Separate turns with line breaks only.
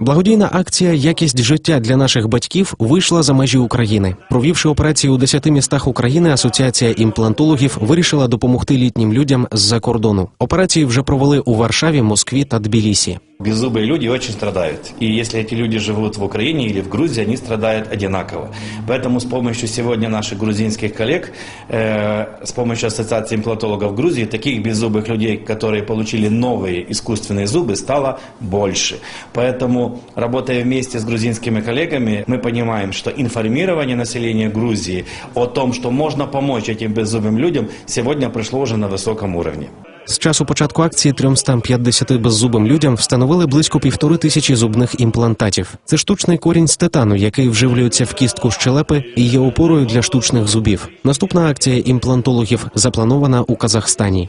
Благодійна акція Якість життя для наших батьків вийшла за межі України. Провівши операції у 10 містах України, асоціація імплантологів вирішила допомогти літнім людям з-за кордону. Операції вже провели у Варшаві, Москві та Тбілісі.
Беззубые люди очень страдают. И если эти люди живут в Украине или в Грузии, они страдают одинаково. Поэтому с помощью сегодня наших грузинских коллег, э, с помощью Ассоциации имплантологов Грузии, таких беззубых людей, которые получили новые искусственные зубы, стало больше. Поэтому, работая вместе с грузинскими коллегами, мы понимаем, что информирование населения Грузии о том, что можно помочь этим беззубым людям, сегодня пришло уже на высоком уровне.
З часу початку акції 350 беззубим людям встановили близько півтори тисячі зубних імплантатів. Це штучний корінь з титану, який вживлюється в кістку щелепи і є опорою для штучних зубів. Наступна акція імплантологів запланована у Казахстані.